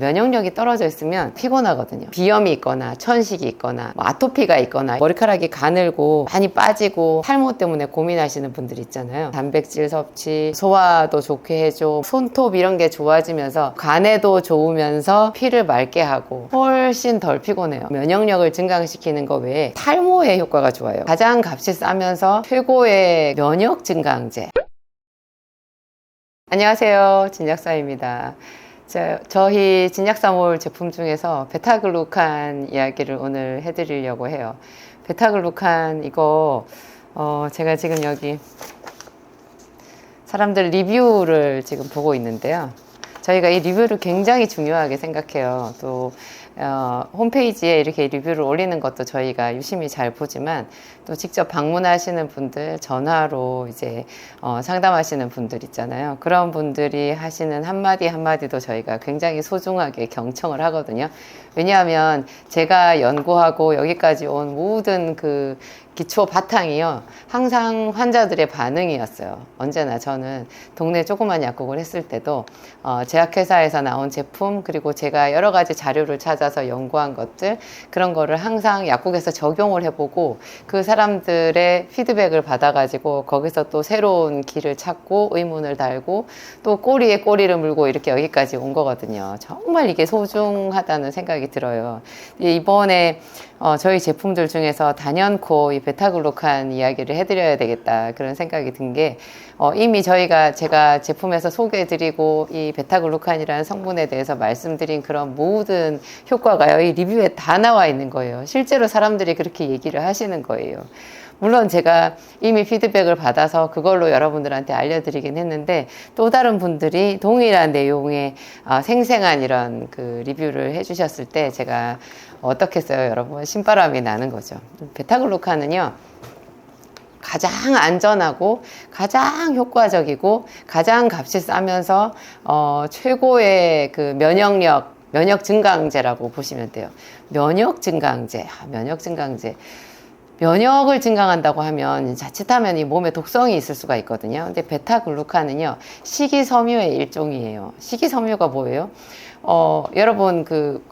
면역력이 떨어져 있으면 피곤하거든요. 비염이 있거나 천식이 있거나 뭐 아토피가 있거나 머리카락이 가늘고 많이 빠지고 탈모 때문에 고민하시는 분들 있잖아요. 단백질 섭취, 소화도 좋게 해줘. 손톱 이런 게 좋아지면서 간에도 좋으면서 피를 맑게 하고 훨씬 덜 피곤해요. 면역력을 증강시키는 거 외에 탈모에 효과가 좋아요. 가장 값이 싸면서 최고의 면역 증강제. 안녕하세요. 진약사입니다. 저, 저희 진약사몰 제품 중에서 베타글루칸 이야기를 오늘 해드리려고 해요. 베타글루칸 이거 어, 제가 지금 여기 사람들 리뷰를 지금 보고 있는데요. 저희가 이 리뷰를 굉장히 중요하게 생각해요. 또 어, 홈페이지에 이렇게 리뷰를 올리는 것도 저희가 유심히 잘 보지만 또 직접 방문하시는 분들 전화로 이제 어, 상담하시는 분들 있잖아요. 그런 분들이 하시는 한마디 한마디도 저희가 굉장히 소중하게 경청을 하거든요. 왜냐하면 제가 연구하고 여기까지 온 모든 그 기초 바탕이요. 항상 환자들의 반응이었어요. 언제나 저는 동네 조그만 약국을 했을 때도 어, 제약회사에서 나온 제품 그리고 제가 여러 가지 자료를 찾아서 연구한 것들 그런 거를 항상 약국에서 적용을 해보고 그 사람들의 피드백을 받아가지고 거기서 또 새로운 길을 찾고 의문을 달고 또 꼬리에 꼬리를 물고 이렇게 여기까지 온 거거든요. 정말 이게 소중하다는 생각이 들어요. 이번에 어, 저희 제품들 중에서 단연코 이 베타글루칸 이야기를 해드려야 되겠다 그런 생각이 든게 어, 이미 저희가 제가 제품에서 소개해드리고 이 베타글루칸이라는 성분에 대해서 말씀드린 그런 모든 효과가요 이 리뷰에 다 나와 있는 거예요. 실제로 사람들이 그렇게 얘기를 하시는 거예요. 물론 제가 이미 피드백을 받아서 그걸로 여러분들한테 알려드리긴 했는데 또 다른 분들이 동일한 내용의 아, 생생한 이런 그 리뷰를 해주셨을 때 제가 어떻겠어요 여러분 신바람이 나는 거죠 베타글루칸은요 가장 안전하고 가장 효과적이고 가장 값이 싸면서 어, 최고의 그 면역력 면역 증강제라고 보시면 돼요 면역 증강제 아, 면역 증강제 면역을 증강한다고 하면 자칫하면 이 몸에 독성이 있을 수가 있거든요. 근데 베타글루칸은요, 식이섬유의 일종이에요. 식이섬유가 뭐예요? 어, 여러분 그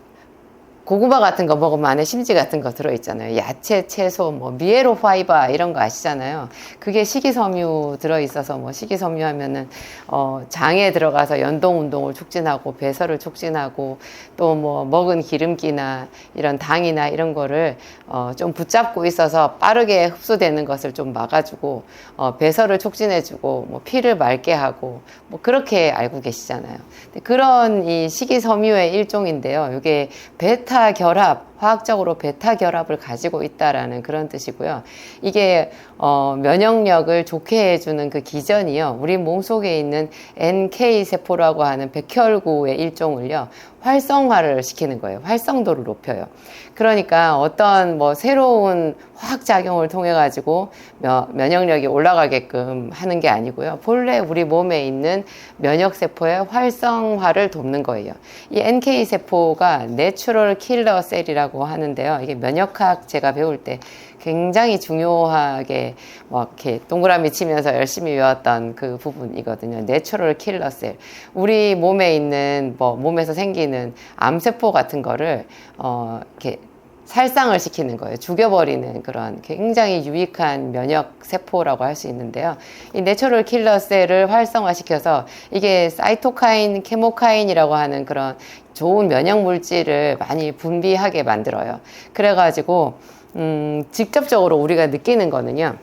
고구마 같은 거 먹으면 안에 심지 같은 거 들어있잖아요. 야채, 채소, 뭐, 미에로 파이바 이런 거 아시잖아요. 그게 식이섬유 들어있어서 뭐, 식이섬유 하면은, 어, 장에 들어가서 연동 운동을 촉진하고, 배설을 촉진하고, 또 뭐, 먹은 기름기나 이런 당이나 이런 거를, 어, 좀 붙잡고 있어서 빠르게 흡수되는 것을 좀 막아주고, 어, 배설을 촉진해주고, 뭐, 피를 맑게 하고, 뭐, 그렇게 알고 계시잖아요. 그런 이 식이섬유의 일종인데요. 이게 베타 베타 결합, 화학적으로 베타 결합을 가지고 있다라는 그런 뜻이고요. 이게 어, 면역력을 좋게 해주는 그 기전이요. 우리 몸 속에 있는 NK 세포라고 하는 백혈구의 일종을요. 활성화를 시키는 거예요. 활성도를 높여요. 그러니까 어떤 뭐 새로운 화학 작용을 통해 가지고 면역력이 올라가게끔 하는 게 아니고요. 본래 우리 몸에 있는 면역 세포의 활성화를 돕는 거예요. 이 NK 세포가 내추럴 킬러 셀이라고 하는데요. 이게 면역학 제가 배울 때 굉장히 중요하게 뭐 이렇게 동그라미 치면서 열심히 외웠던 그 부분이거든요. 내추럴 킬러 셀. 우리 몸에 있는 뭐 몸에서 생기는 암세포 같은 거를 어 이렇게 살상을 시키는 거예요. 죽여버리는 그런 굉장히 유익한 면역 세포라고 할 수 있는데요. 이 내추럴 킬러 셀을 활성화시켜서 이게 사이토카인, 케모카인이라고 하는 그런 좋은 면역 물질을 많이 분비하게 만들어요. 그래가지고 음, 직접적으로 우리가 느끼는 거는요.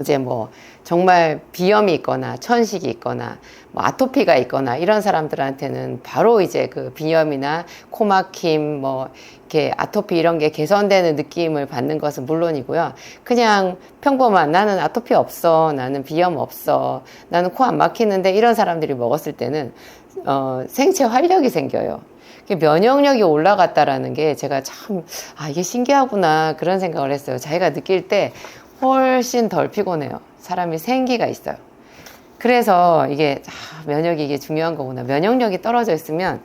이제 뭐 정말 비염이 있거나 천식이 있거나 뭐 아토피가 있거나 이런 사람들한테는 바로 이제 그 비염이나 코막힘 뭐 이렇게 아토피 이런 게 개선되는 느낌을 받는 것은 물론이고요. 그냥 평범한 나는 아토피 없어. 나는 비염 없어. 나는 코 안 막히는데 이런 사람들이 먹었을 때는 어, 생체 활력이 생겨요. 면역력이 올라갔다라는 게 제가 참, 아, 이게 신기하구나. 그런 생각을 했어요. 자기가 느낄 때 훨씬 덜 피곤해요. 사람이 생기가 있어요. 그래서 이게, 아, 면역이 이게 중요한 거구나. 면역력이 떨어져 있으면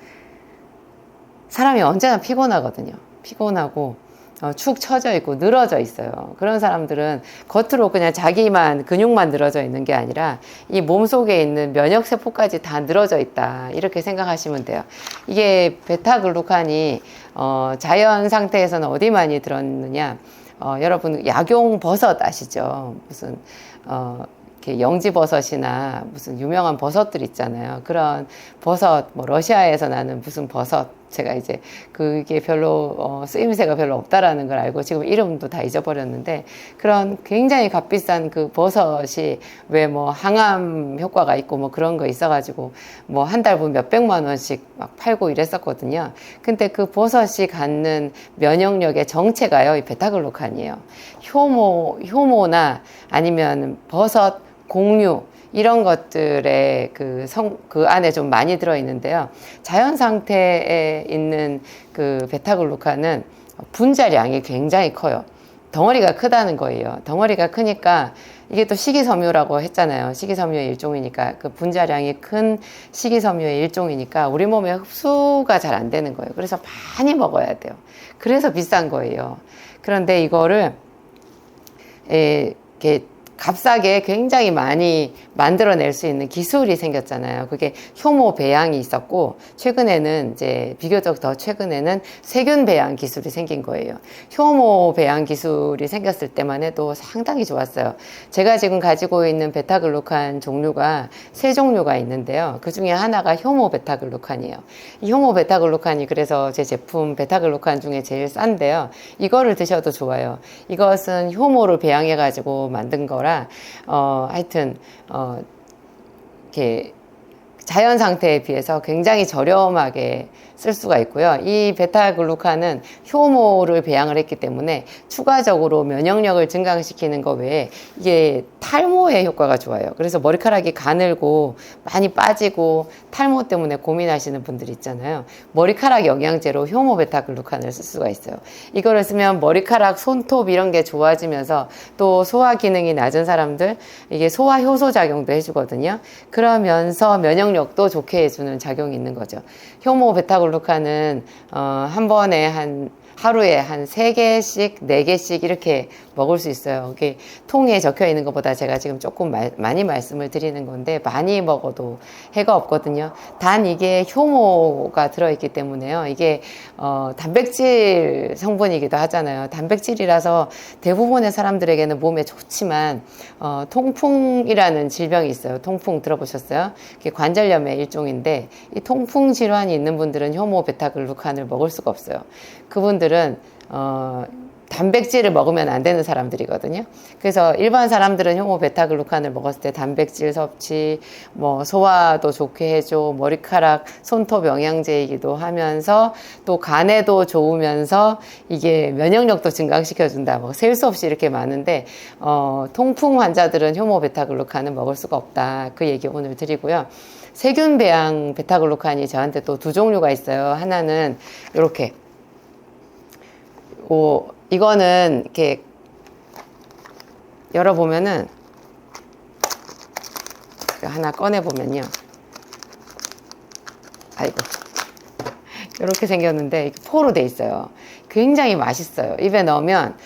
사람이 언제나 피곤하거든요. 피곤하고, 어, 축 처져 있고 늘어져 있어요. 그런 사람들은 겉으로 그냥 자기만 근육만 늘어져 있는 게 아니라 이 몸 속에 있는 면역 세포까지 다 늘어져 있다. 이렇게 생각하시면 돼요. 이게 베타글루칸이 어, 자연 상태에서는 어디 많이 들었느냐? 어, 여러분 약용 버섯 아시죠? 무슨 어, 이렇게 영지 버섯이나 무슨 유명한 버섯들 있잖아요. 그런 버섯, 뭐 러시아에서 나는 무슨 버섯, 제가 이제 그게 별로 어, 쓰임새가 별로 없다라는 걸 알고 지금 이름도 다 잊어버렸는데 그런 굉장히 값비싼 그 버섯이 왜 뭐 항암 효과가 있고 뭐 그런 거 있어가지고 뭐 한 달분 몇백만 원씩 막 팔고 이랬었거든요. 근데 그 버섯이 갖는 면역력의 정체가요, 이 베타글루칸이에요. 효모, 효모나 아니면 버섯, 공유, 이런 것들의 그 성, 그 안에 좀 많이 들어있는데요. 자연 상태에 있는 그 베타글루칸은 분자량이 굉장히 커요. 덩어리가 크다는 거예요. 덩어리가 크니까 이게 또 식이섬유라고 했잖아요. 식이섬유의 일종이니까 그 분자량이 큰 식이섬유의 일종이니까 우리 몸에 흡수가 잘 안 되는 거예요. 그래서 많이 먹어야 돼요. 그래서 비싼 거예요. 그런데 이거를 에, 이렇게 값싸게 굉장히 많이 만들어낼 수 있는 기술이 생겼잖아요. 그게 효모 배양이 있었고, 최근에는 이제 비교적 더 최근에는 세균 배양 기술이 생긴 거예요. 효모 배양 기술이 생겼을 때만 해도 상당히 좋았어요. 제가 지금 가지고 있는 베타글루칸 종류가 세 종류가 있는데요. 그 중에 하나가 효모 베타글루칸이에요. 이 효모 베타글루칸이 그래서 제 제품 베타글루칸 중에 제일 싼데요. 이거를 드셔도 좋아요. 이것은 효모를 배양해 가지고 만든 거라 거라. 어 하여튼 어 이렇게 자연 상태에 비해서 굉장히 저렴하게 쓸 수가 있고요. 이 베타글루칸은 효모를 배양을 했기 때문에 추가적으로 면역력을 증강시키는 것 외에 이게 탈모에 효과가 좋아요. 그래서 머리카락이 가늘고 많이 빠지고 탈모 때문에 고민하시는 분들 있잖아요. 머리카락 영양제로 효모 베타글루칸을 쓸 수가 있어요. 이거를 쓰면 머리카락, 손톱 이런 게 좋아지면서 또 소화 기능이 낮은 사람들 이게 소화 효소 작용도 해주거든요. 그러면서 면역력 도 좋게 해주는 작용이 있는 거죠. 효모 베타글루칸은 어, 한 번에 한 하루에 한 세개씩네개씩 이렇게 먹을 수 있어요. 이게 통에 적혀 있는 것보다 제가 지금 조금 말, 많이 말씀을 드리는 건데 많이 먹어도 해가 없거든요. 단 이게 효모가 들어있기 때문에요. 이게 어, 단백질 성분이기도 하잖아요. 단백질이라서 대부분의 사람들에게는 몸에 좋지만 어, 통풍이라는 질병이 있어요. 통풍 들어보셨어요? 이게 관절염의 일종인데 이 통풍 질환이 있는 분들은 효모 베타글루칸을 먹을 수가 없어요. 그분들 은 어, 단백질을 먹으면 안 되는 사람들이거든요. 그래서 일반 사람들은 효모 베타글루칸을 먹었을 때 단백질 섭취, 뭐 소화도 좋게 해줘, 머리카락, 손톱 영양제이기도 하면서 또 간에도 좋으면서 이게 면역력도 증강시켜준다. 뭐 셀 수 없이 이렇게 많은데 어, 통풍 환자들은 효모 베타글루칸을 먹을 수가 없다. 그 얘기 오늘 드리고요. 세균 배양 베타글루칸이 저한테 또 두 종류가 있어요. 하나는 이렇게 뭐 이거는 이렇게 열어보면은 하나 꺼내보면요. 아이고. 이렇게 생겼는데 포로 돼 있어요. 굉장히 맛있어요. 입에 넣으면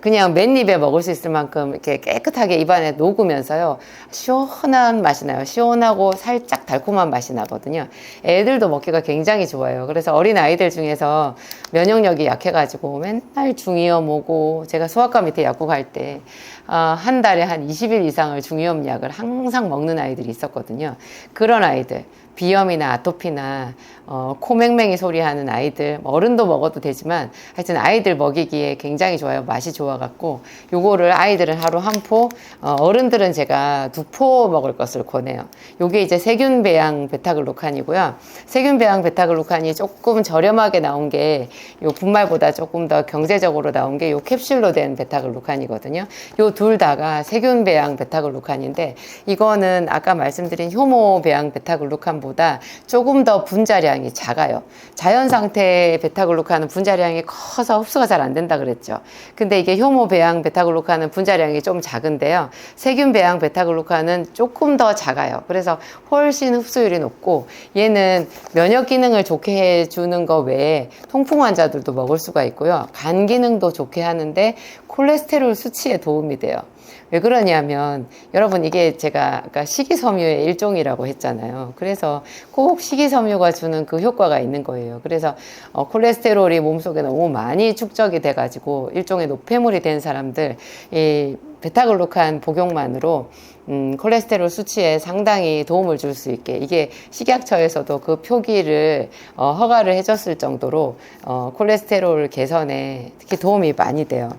그냥 맨입에 먹을 수 있을 만큼 이렇게 깨끗하게 입안에 녹으면서요. 시원한 맛이 나요. 시원하고 살짝 달콤한 맛이 나거든요. 애들도 먹기가 굉장히 좋아요. 그래서 어린 아이들 중에서 면역력이 약해가지고 맨날 중이염 오고 제가 소아과 밑에 약국 할 때, 어, 한 달에 한 20일 이상을 중이염 약을 항상 먹는 아이들이 있었거든요. 그런 아이들. 비염이나 아토피나 어, 코맹맹이 소리하는 아이들 뭐 어른도 먹어도 되지만 하여튼 아이들 먹이기에 굉장히 좋아요. 맛이 좋아갖고 요거를 아이들은 하루 한포 어, 어른들은 제가 두 포 먹을 것을 권해요. 요게 이제 세균 배양 베타글루칸이고요. 세균 배양 베타글루칸이 조금 저렴하게 나온 게 요 분말보다 조금 더 경제적으로 나온 게 요 캡슐로 된 베타글루칸이거든요. 요 둘 다가 세균 배양 베타글루칸인데 이거는 아까 말씀드린 효모 배양 베타글루칸 베타글루칸보다 조금 더 분자량이 작아요. 자연 상태의 베타글루칸은 분자량이 커서 흡수가 잘 안 된다 그랬죠. 근데 이게 효모 배양 베타글루칸은 분자량이 좀 작은데요. 세균 배양 베타글루칸은 조금 더 작아요. 그래서 훨씬 흡수율이 높고 얘는 면역 기능을 좋게 해주는 거 외에 통풍 환자들도 먹을 수가 있고요. 간 기능도 좋게 하는데 콜레스테롤 수치에 도움이 돼요. 왜 그러냐면 여러분 이게 제가 아까 식이섬유의 일종이라고 했잖아요. 그래서 꼭 식이섬유가 주는 그 효과가 있는 거예요. 그래서 어, 콜레스테롤이 몸속에 너무 많이 축적이 돼가지고 일종의 노폐물이 된 사람들 이 베타글루칸 복용만으로 음, 콜레스테롤 수치에 상당히 도움을 줄 수 있게 이게 식약처에서도 그 표기를 어, 허가를 해줬을 정도로 어, 콜레스테롤 개선에 특히 도움이 많이 돼요.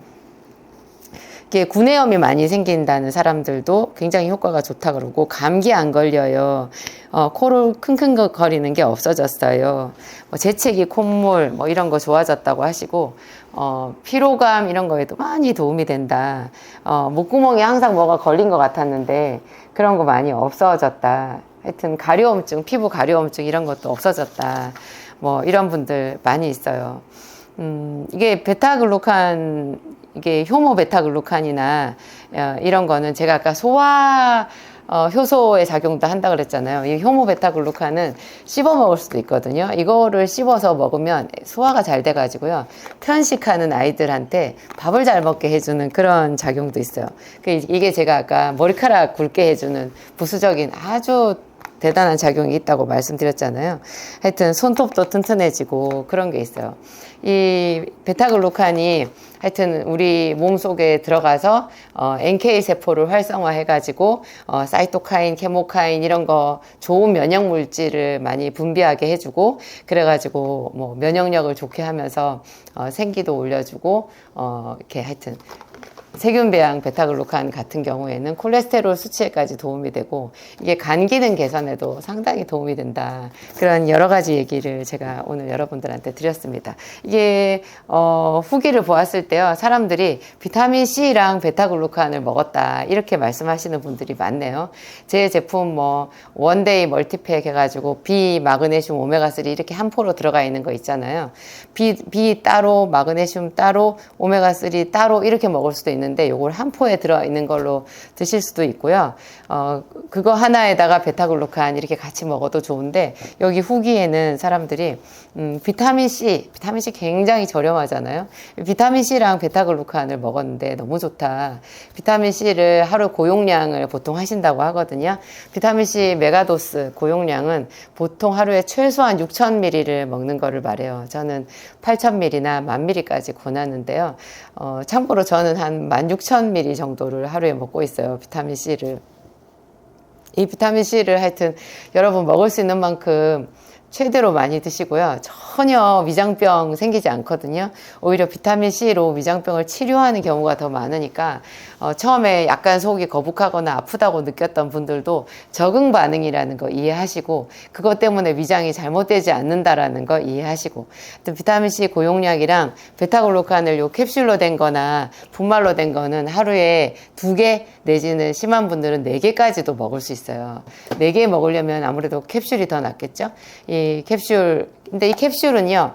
이게 구내염이 많이 생긴다는 사람들도 굉장히 효과가 좋다 그러고 감기 안 걸려요. 어, 코를 킁킁거리는 게 없어졌어요. 뭐 재채기, 콧물 뭐 이런 거 좋아졌다고 하시고 어, 피로감 이런 거에도 많이 도움이 된다. 어, 목구멍에 항상 뭐가 걸린 것 같았는데 그런 거 많이 없어졌다. 하여튼 가려움증, 피부 가려움증 이런 것도 없어졌다. 뭐 이런 분들 많이 있어요. 음, 이게 베타글루칸 이게 효모 베타글루칸이나 어, 이런 거는 제가 아까 소화 어, 효소의 작용도 한다 그랬잖아요. 이 효모 베타글루칸은 씹어 먹을 수도 있거든요. 이거를 씹어서 먹으면 소화가 잘 돼가지고요. 편식하는 아이들한테 밥을 잘 먹게 해주는 그런 작용도 있어요. 그 이게 제가 아까 머리카락 굵게 해주는 부수적인 아주 대단한 작용이 있다고 말씀드렸잖아요. 하여튼 손톱도 튼튼해지고 그런 게 있어요. 이 베타글루칸이 하여튼 우리 몸 속에 들어가서 어, NK 세포를 활성화해 가지고 어, 사이토카인, 케모카인 이런 거 좋은 면역 물질을 많이 분비하게 해주고 그래 가지고 뭐 면역력을 좋게 하면서 어, 생기도 올려주고 어, 이렇게 하여튼 세균 배양 베타글루칸 같은 경우에는 콜레스테롤 수치에까지 도움이 되고 이게 간 기능 개선에도 상당히 도움이 된다. 그런 여러 가지 얘기를 제가 오늘 여러분들한테 드렸습니다. 이게 어, 후기를 보았을 때요. 사람들이 비타민 C랑 베타글루칸을 먹었다. 이렇게 말씀하시는 분들이 많네요. 제 제품 뭐 원데이 멀티팩 해 가지고 B, 마그네슘, 오메가3 이렇게 한 포로 들어가 있는 거 있잖아요. B, B 따로, 마그네슘 따로, 오메가3 따로 이렇게 먹을 수도 있는 있는데 요걸 한 포에 들어 있는 걸로 드실 수도 있고요. 어, 그거 하나에다가 베타글루칸 이렇게 같이 먹어도 좋은데 여기 후기에는 사람들이 음, 비타민 C, 비타민 C 굉장히 저렴하잖아요. 비타민 C랑 베타글루칸을 먹었는데 너무 좋다. 비타민 C를 하루 고용량을 보통 하신다고 하거든요. 비타민 C 메가도스 고용량은 보통 하루에 최소한 6,000ml를 먹는 거를 말해요. 저는 8,000ml나 10,000ml까지 권하는데요. 어, 참고로 저는 한 16,000ml 정도를 하루에 먹고 있어요. 비타민 C를. 이 비타민 C를 하여튼 여러분 먹을 수 있는 만큼 최대로 많이 드시고요. 전혀 위장병 생기지 않거든요. 오히려 비타민C로 위장병을 치료하는 경우가 더 많으니까 어, 처음에 약간 속이 거북하거나 아프다고 느꼈던 분들도 적응 반응이라는 거 이해하시고 그것 때문에 위장이 잘못되지 않는다라는 거 이해하시고 비타민C 고용량이랑 베타글루칸을 요 캡슐로 된 거나 분말로 된 거는 하루에 두 개 내지는 심한 분들은 네 개까지도 먹을 수 있어요. 네 개 먹으려면 아무래도 cap슐이 더 낫겠죠? 이 캡슐, 근데 이 캡슐은요,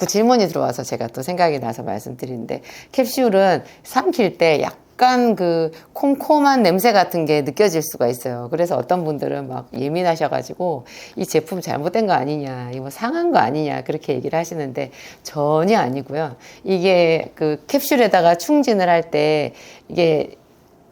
자꾸 질문이 들어와서 제가 또 생각이 나서 말씀드리는데, 캡슐은 삼킬 때 약간 그 콤콤한 냄새 같은 게 느껴질 수가 있어요. 그래서 어떤 분들은 막 예민하셔가지고 이 제품 잘못된 거 아니냐, 이거 상한 거 아니냐, 그렇게 얘기를 하시는데 전혀 아니고요. 이게 그 캡슐에다가 충진을 할 때 이게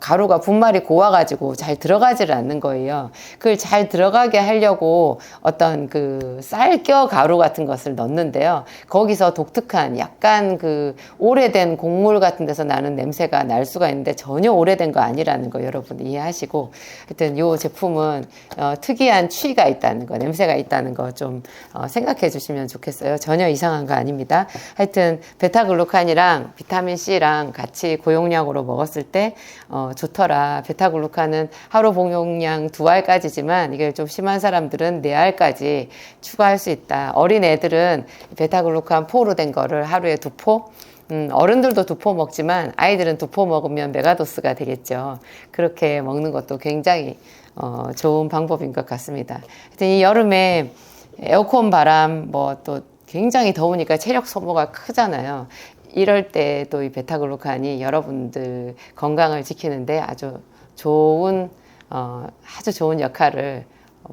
가루가 분말이 고와가지고 잘 들어가지를 않는 거예요. 그걸 잘 들어가게 하려고 어떤 그 쌀겨 가루 같은 것을 넣는데요. 거기서 독특한 약간 그 오래된 곡물 같은 데서 나는 냄새가 날 수가 있는데 전혀 오래된 거 아니라는 거 여러분 이해하시고 하여튼 이 제품은 어, 특이한 취가 있다는 거, 냄새가 있다는 거 좀 어, 생각해 주시면 좋겠어요. 전혀 이상한 거 아닙니다. 하여튼 베타글루칸이랑 비타민 C랑 같이 고용량으로 먹었을 때 어, 좋더라. 베타글루칸은 하루 복용량 두 알까지지만 이게 좀 심한 사람들은 네 알까지 추가할 수 있다. 어린 애들은 베타글루칸 포로 된 거를 하루에 두 포, 음, 어른들도 두 포 먹지만 아이들은 두 포 먹으면 메가도스가 되겠죠. 그렇게 먹는 것도 굉장히 어, 좋은 방법인 것 같습니다. 하여튼 이 여름에 에어컨 바람 뭐 또 굉장히 더우니까 체력 소모가 크잖아요. 이럴 때또이 베타글루칸이 여러분들 건강을 지키는데 아주 좋은 어, 아주 좋은 역할을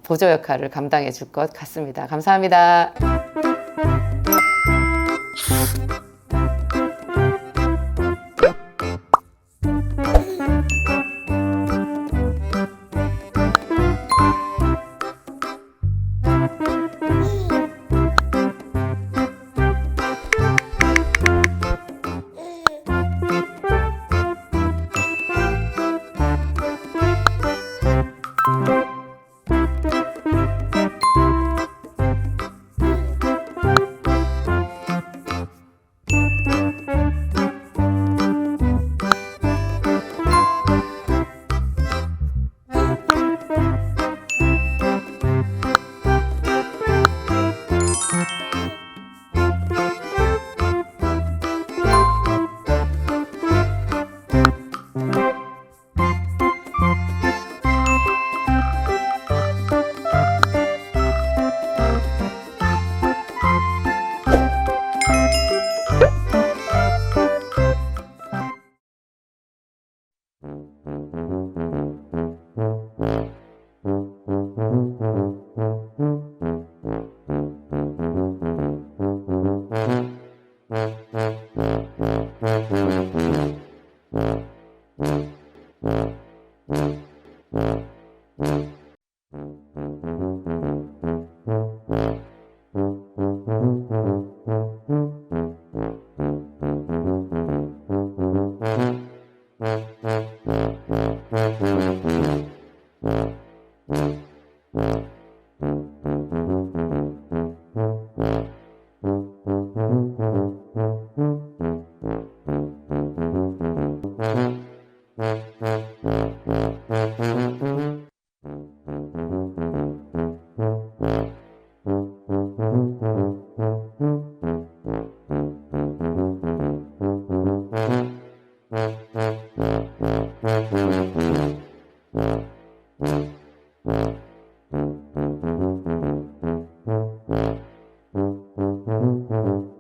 보조 역할을 감당해 줄 것 같습니다. 감사합니다. Mm-hmm.